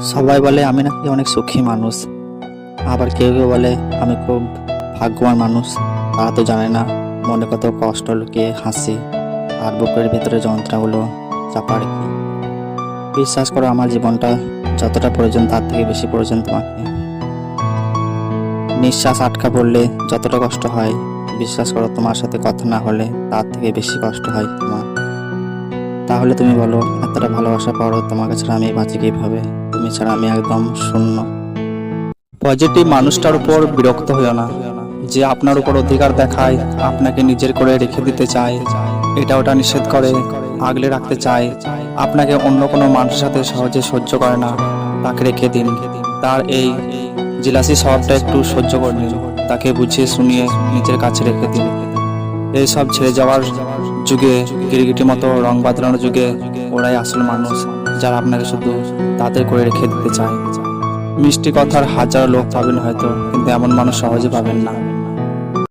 সবাই বলে আমি নাকি অনেক সুখী মানুষ। আবার কেউ কেউ বলে আমি খুব ভাগ্যবান মানুষ। তারা তো জানে না মনে কত কষ্ট লুকিয়ে হাসি আর বুকের ভিতরে যন্ত্রণাগুলো চাপা রেখে বিশ্বাস করো, আমার জীবনটা যতটা প্রয়োজন তার থেকে বেশি প্রয়োজন তোমাকে। নিঃশ্বাস আটকা পড়লে যতটা কষ্ট হয়, বিশ্বাস করো তোমার সাথে কথা না হলে তার থেকে বেশি কষ্ট হয় তোমার। তাহলে তুমি বলো, এতটা ভালোবাসা পারো তোমাকে ছাড়া আমি বাঁচি কীভাবে? তুমি ছাড়া আমি একদম শূন্য। পজিটিভ মানুষটার উপর বিরক্ত হইও না। যে আপনার উপর অধিকার দেখায়, আপনাকে নিজের করে রেখে দিতে চায়, এটা ওটা নিষেধ করে, আগলে রাখতে চায়। আপনাকে অন্য কোনো মানুষের সাথে সহজে সহ্য করে না। তাকে রেখে দিন। তার এই জিলাসি স্বভাবটা একটু সহ্য করে নিন। তাকে বুঝিয়ে শুনিয়ে নিজের কাছে রেখে দিন। এই সব ছেড়ে যাওয়ার যুগে গিরগিটি মতো রং বাদলানোর যুগে ওরাই আসল মানুষ যারা আপনাকে শুধু তাদের করে রেখে দিতে চায়। মিষ্টি কথার হাজার লোক পাবেন হয়তো, কিন্তু এমন মানুষ সহজে পাবেন না।